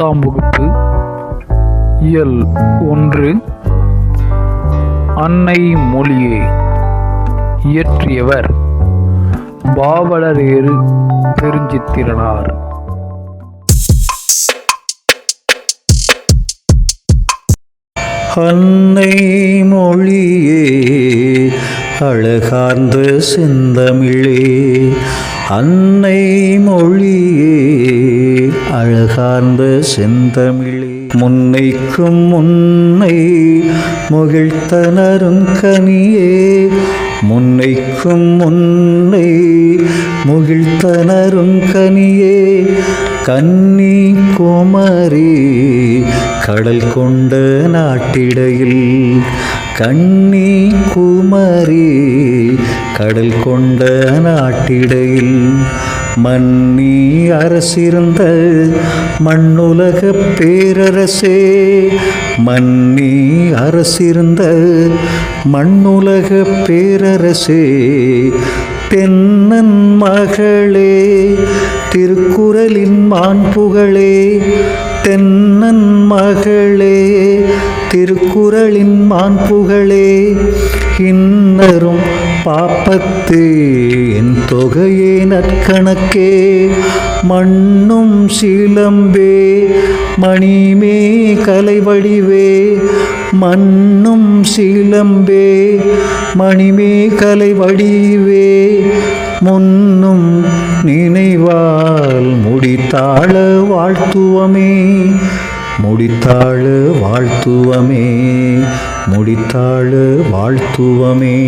பத்தாம் வகுப்பு இயல் ஒன்று அன்னை மொழியே. இயற்றியவர் பாவலரேறு பெருஞ்சித்திரனார் அன்னை மொழியே அழகார்ந்த செந்தமிழே. அன்னை மொழியே அழகார்ந்த செந்தமிழே. முன்னைக்கும் முன்னை முகிழ்த்தனரும் கனியே. முன்னைக்கும் முன்னை முகிழ்த்தனரும் கனியே. கன்னி குமரி கடல் கொண்ட நாட்டிடையில். கன்னி குமரி கடல் கொண்ட நாட்டிடையில். மன்னி அரசிருந்த மண்ணுலக பேரரசே மன்னி அரசிருந்த மண்ணுலக பேரரசே தென்னன் மகளே திருக்குறளின் மாண்புகளே தென்னன் மகளே திருக்குறளின் மாண்புகளே இன்னரும் பாப்பத்து என் தொகையே நற்கணக்கே மண்ணும் சிலம்பே மணிமே கலைவடிவே மண்ணும் சிலம்பே மணிமே கலைவடிவே முன்னும் நினைவால் முடித்தாள வாழ்த்துவமே முடித்தாள் வாழ்த்துவமே முடித்தாள் வாழ்த்துவமே.